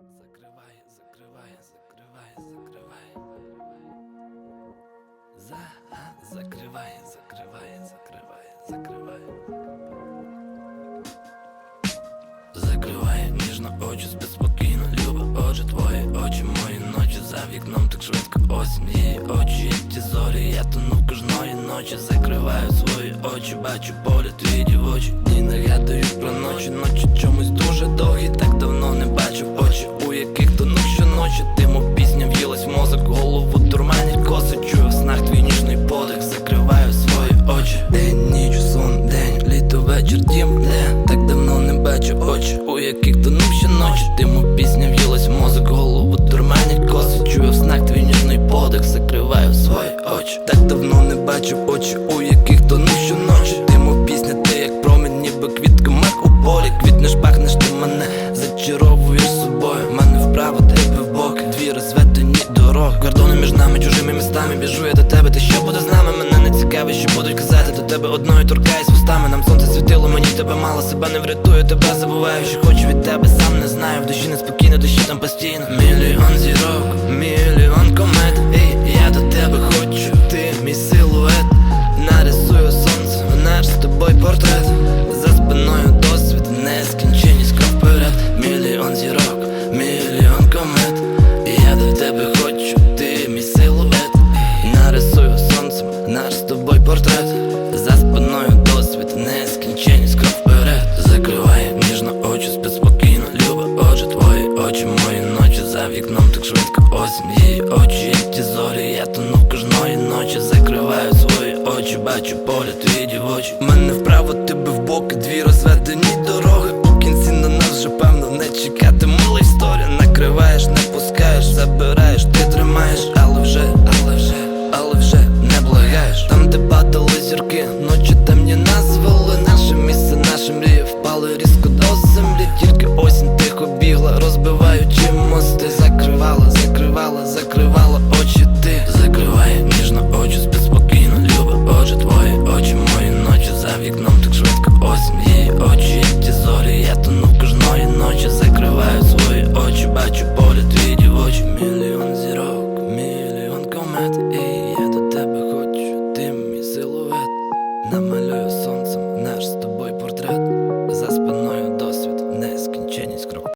Закривай, закривай, закривай, закривай. За, закривай, закривай, закривай, закривай. Закривай ніжно очі, спокійно, люба, отже, твої очі, мої ночі за вікном так швидко осінь її очі, ті зорі, я тону кожної ночі, закриваю свої очі, бачу полі твої дівочі, дні нагадують про ночі, ночі чомусь вечір, дім, де так давно не бачу очі, у яких тонув щоночі, тиму пісня в'їлась мозок, голову дурманять коси, чую в снах твій ніжний подих, закриваю свої очі, так давно не бачив очі, у яких тонув щоночі, тиму пісня, ти як промінь, ніби квітка мак у полі, квітнеш, пахнеш ти мене, зачаровуєш собою, мене вправо, тебе в бок, дві розведені дорог, кордони між нами, чужими містами, біжу я до тебе, ти що буде з нами, мене не цікавить, що будуть казати до тебе одною торкаюсь вустами, нам сонце тебе мало, себе не врятую, тебе забуваю, що хочу від тебе, сам не знаю, в душі неспокійно, душі там постійно. Мільйон зірок, мільйон комет, і я до тебе хочу, ти мій силует, нарисую сонце, наш з тобою портрет, за спиною досвід, нескінченність крок вперед, мільйон зірок, мільйон комет, і я до тебе хочу, ти мій силует, нарисую сонцем, наш з тобою портрет, за спиною досвід, нескінченність крок вперед, закривай ніжно очі, спи спокійно, люба, отже, твої очі, мої ночі за вікном так швидко осінь, її очі, як ті зорі, я тону кожної ночі, закриваю свої очі, бачу поля, твої дівочі. Мене вправо, тебе в боки, дві розведені дороги. мед, і я до тебе хочу, ти мій силует, намалюю сонцем наш з тобою портрет.